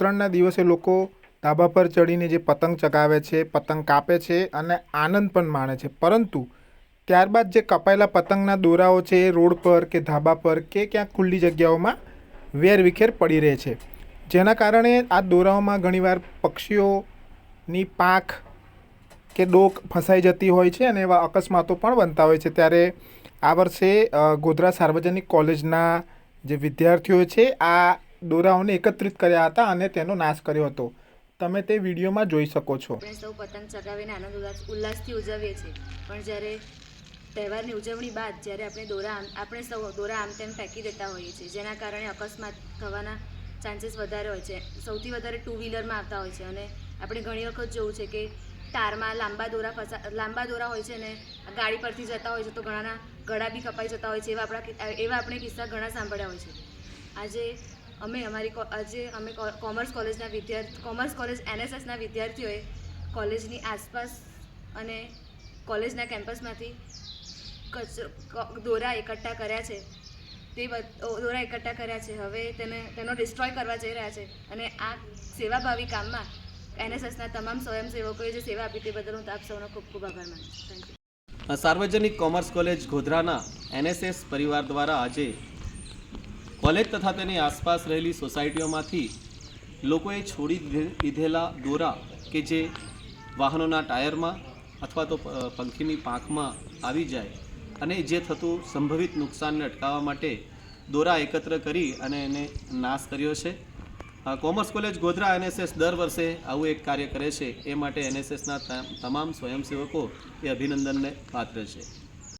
ઉત્તરાયણના દિવસે લોકો ધાબા પર ચડીને જે પતંગ ચગાવે છે, પતંગ કાપે છે અને આનંદ પણ માણે છે. પરંતુ ત્યારબાદ જે કપાયેલા પતંગના દોરાઓ છે એ રોડ પર કે ધાબા પર કે ક્યાંક ખુલ્લી જગ્યાઓમાં વેરવિખેર પડી રહે છે. જેના કારણે આ દોરાઓમાં ઘણીવાર પક્ષીઓની પાંખ કે ડોક ફસાઈ જતી હોય છે અને એવા અકસ્માતો પણ બનતા હોય છે. ત્યારે આ વર્ષે ગોધરા સાર્વજનિક કોલેજના જે વિદ્યાર્થીઓ છે, આ દોરાઓને એકત્રિત કર્યા હતા અને તેનો નાશ કર્યો હતો. તમે તે વિડીયોમાં જોઈ શકો છો. આપણે સૌ પતંગ ચગાવીને આનંદ ઉલ્લાસ, ઉલ્લાસથી ઉજવીએ છીએ. પણ જ્યારે તહેવારની ઉજવણી બાદ જ્યારે આપણે દોરા આપણે સૌ દોરા આમ તેમ ફેંકી દેતા હોઈએ છીએ, જેના કારણે અકસ્માત થવાના ચાન્સીસ વધારે હોય છે. સૌથી વધારે ટુ વ્હીલરમાં આવતા હોય છે અને આપણે ઘણી વખત જોવું છે કે તારમાં લાંબા દોરા ફસા, લાંબા દોરા હોય છે ને ગાડી પરથી જતા હોય છે તો ઘણાના ગળા બી કપાઈ જતા હોય છે, એવા આપણા એવા આપણે કિસ્સા ઘણા સાંભળ્યા હોય છે. આજે અમે અમારી આજે અમે કોમર્સ કોલેજના વિદ્યાર્થી કોમર્સ કોલેજ એનએસએસના વિદ્યાર્થીઓએ કોલેજની આસપાસ અને કોલેજના કેમ્પસમાંથી કચરો દોરા એકઠા કર્યા છે. તે દોરા એકઠા કર્યા છે. હવે તેને તેનો ડિસ્ટ્રોય કરવા જઈ રહ્યા છે. અને આ સેવાભાવી કામમાં એનએસએસના તમામ સ્વયંસેવકોએ જે સેવા આપી તે બદલ હું આપ સૌનો ખૂબ ખૂબ આભાર માનું છું. સાર્વજનિક કોમર્સ કોલેજ ગોધરાના એનએસએસ પરિવાર દ્વારા આજે કોલેજ તથા તેની આસપાસ રહેલી સોસાયટીઓમાંથી લોકોએ છોડી દીધેલા દોરા કે જે વાહનોના ટાયરમાં અથવા તો પંખીની પાંખમાં આવી જાય અને જે થતું સંભવિત નુકસાનને અટકાવવા માટે દોરા એકત્ર કરી અને એને નાશ કર્યો છે. કોમર્સ કોલેજ ગોધરા એનએસએસ દર વર્ષે આવું એક કાર્ય કરે છે. એ માટે એનએસએસના તમામ સ્વયંસેવકો એ અભિનંદનને પાત્ર છે.